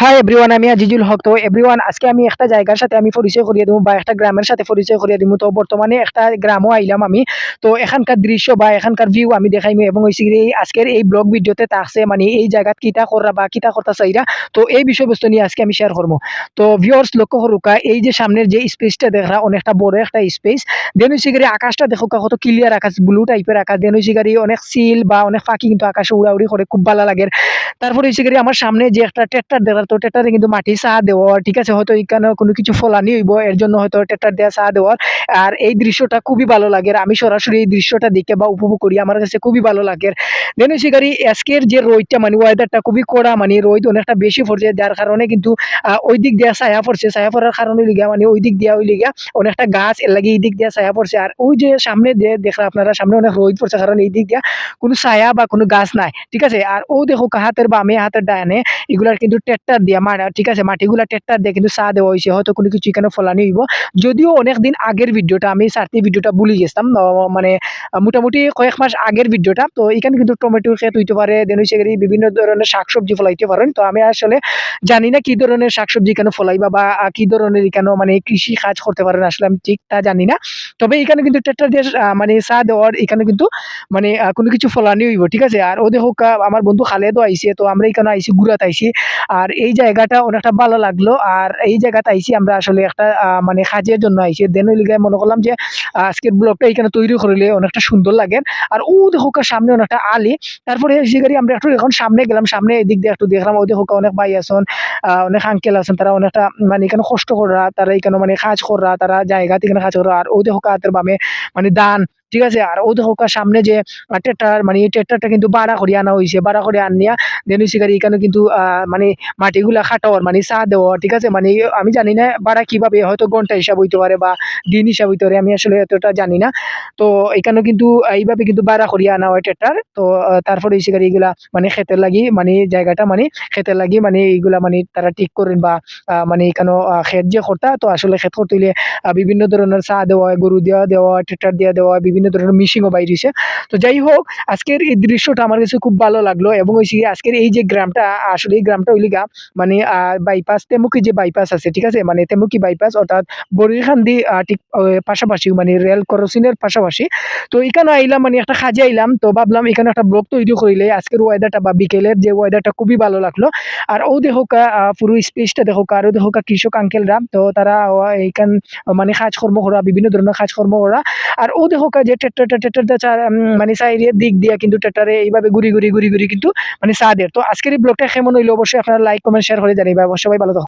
Hi everyone আমি আজিজুল হক। তো everyone আজকে আমি একটা জায়গার সাথে আমি পরিচয় করিয়ে দেবো বা একটা গ্রামের সাথে পরিচয় করিয়ে দিব তো বর্তমানে একটা গ্রামও আইলাম আমি। তো এখানকার দৃশ্য বা এখানকার ভিউ আমি দেখাইমু এবং কি এই আজকের এই ব্লগ ভিডিওতে থাকছে মানে এই জায়গাত কিতা করা বা কিতা করতে চাইরা তো এই বিষয়বস্তু নিয়ে আজকে আমি শেয়ার করব তো ভিউয়ার্স লক্ষ্য করুকা এই যে সামনের যে স্পেসটা দেখা অনেকটা বড় একটা স্পেস দেন হইছে কি আকাশটা দেখো কত ক্লিয়ার আকাশ ব্লু টাইপের আকাশ। দেন হইছে কি অনেক সিল বা অনেক ফাঁকি কিন্তু আকাশে উড়াউড়ি করে, খুব ভালো লাগে। তারপরে হচ্ছে গিয়ে আমার সামনে যে একটা ট্রেক্টর দেওয়ার তো ট্রেক্টরে কিন্তু মাটি সাহা দেওয়ার, ঠিক আছে? হয়তো এখানে কোনো কিছু ফলানি হইব, এর জন্য হয়তো ট্রেক্টর দেওয়া সাহা দেওয়ার। আর এই দৃশ্যটা খুবই ভালো লাগে। আমি সরাসরি এই দৃশ্যটা দেখে বা উপভোগ করি, আমার কাছে খুবই ভালো লাগে। দেন হচ্ছে আজকের যে রোদটা মানে ওয়েদারটা খুবই কড়া মানে রোদ অনেকটা বেশি পড়ছে, যার কারণে কিন্তু ওই দিক দিয়া ছায়া পড়ছে, ছায়া পড়ার কারণে লিগা মানে ওই দিক দিয়া ওই লিগা অনেকটা গাছ এর লাগে এই দিক দিয়া ছায়া পড়ছে। আর ওই যে সামনে যে দেখলাম আপনারা, সামনে অনেক রোদ পড়ছে, কারণ এই দিক দিয়া কোনো ছায়া বা কোনো গাছ নাই, ঠিক আছে? আর ও দেখো হাতের বামে, হাতের ডানে, এগুলার কিন্তু ট্রেক্টর দিয়া মারা ঠিক আছে? মাটিগুলা ট্রেক্টর দিয়ে কিন্তু চা দেওয়া হয়েছে, হয়তো কোনো কিছু এখানে ফলানি হইব। যদিও অনেক দিন আগের ভিডিওটা, আমি সারতি ভিডিওটা ভুলে গেছিলাম মানে মোটামুটি কয়েক মাস আগের ভিডিওটা, তো এখানে কিন্তু টমেটো ক্ষেত হইতে পারে দেন হইছে বিভিন্ন ধরনের শাকসবজি ফলাইতে পারেন। তো আমি আসলে জানি না কি ধরনের শাকসবজি কেন ফলাইবা বা কি ধরনের এখানে মানে কৃষি কাজ করতে পারেন, আসলে আমি ঠিক তা জানি না। তবে এখানে কিন্তু ট্রেক্টর দিয়ে মানে চা দেওয়ার এখানে কিন্তু মানে কোনো কিছু ফলানি হইব, ঠিক আছে? আর ও দেখো কা- আমার বন্ধু খালেদও আইছে, তো আমরা এখানে আইসি ঘুরাতে আইসি আর এই জায়গাটা অনেকটা ভালো লাগল। আর এই জায়গাতে আইছি আমরা আসলে একটা মানে কাজের জন্য আইছি। দেন ওই লিগে মনে করলাম যে আজকের ব্লগটা এখানে তৈরি করলে অনেকটা সুন্দর লাগে। আর ও দেখো সামনে অনেকটা আলি তারপরে এসে গাড়ি আমরা একটু এখন সামনে গেলাম, সামনে এদিক দিয়ে একটু দেখলাম, ওই দেখো অনেক ভাই আছেন অনেক আঙ্কেল আছেন, তারা অনেকটা মানে এখানে কষ্ট করা তারা এখানে মানে কাজ করা তারা জায়গা এখানে কাজ করা আর ওদের দেখো কাতের বামে মানে দান ঠিক আছে? আর ও দেখো সামনে যে ট্রেক্টর মানে এই ট্রেক্টরটা কিন্তু ভাড়া করে আনা হয়েছে ভাড়া করে আনিয়া দেন গাড়ি এখানে কিন্তু মানে মাটিগুলা খাটাওয়ার মানে চা দেওয়া ঠিক আছে? মানে আমি জানি না ভাড়া কীভাবে, হয়তো ঘণ্টা হিসাব হইতে পারে বা দিন হিসাব হইতে পারে, আমি আসলে এতটা জানি না। তো এখানে কিন্তু এইভাবে কিন্তু ভাড়া করিয়া আনা হয় ট্রেক্টর তো তারপরে হচ্ছে গাড়ি এগুলা মানে খেতের লাগি মানে জায়গাটা মানে খেতের লাগি মানে এইগুলা মানে তারা ঠিক করেন বা মানে এখানে খেত যে করতা, তো আসলে খেত করতে বিভিন্ন ধরনের চা দেওয়া হয়, গরু দেওয়া দেওয়া হয় ট্রেক্টর দেওয়া দেওয়া হয় বিভিন্ন ধরনের মিশিংও বাইরেছে তো যাই হোক আজকের এই দৃশ্যটা আমার কাছে খুব ভালো লাগল এবং গিয়ে আজকের এই যে গ্রামটা আসলে এই গ্রামটা হইলি গা মানে বাইপাস তেমুকি যে বাইপাস আছে ঠিক আছে? মানে তেমুকি বাইপাস অর্থাৎ বড়িখান্দি আহ, ঠিক পাশাপাশি মানে রেল ক্রসিংয়ের পাশাপাশি। তো এখানে আইলাম মানে একটা কাজে আইলাম তো ভাবলাম এখানে একটা ব্লগ তৈরি করিলে আজকের ওয়েদারটা বা বিকেলের যে ওয়েদারটা খুবই ভালো লাগল। আর ও দেখো পুরো স্পেসটা দেখো আরও দেখো কৃষক আঙ্কেলরা তো তারা এইখান মানে কাজকর্ম করা বিভিন্ন ধরনের কাজকর্ম করা। আর ও দেখো যে ট্রেক্টরটা ট্রেক্টরটা মানে সাইডের দিক দিয়ে কিন্তু ট্রেক্টরে এইভাবে ঘুরি ঘুরি ঘুরি ঘুরি কিন্তু মানে দেয় তো আজকের এই ব্লগটা কেমন হইল? অবশ্যই আপনারা লাইক কমেন্ট শেয়ার করে জানিয়ে অবশ্যই ভালো থাকুন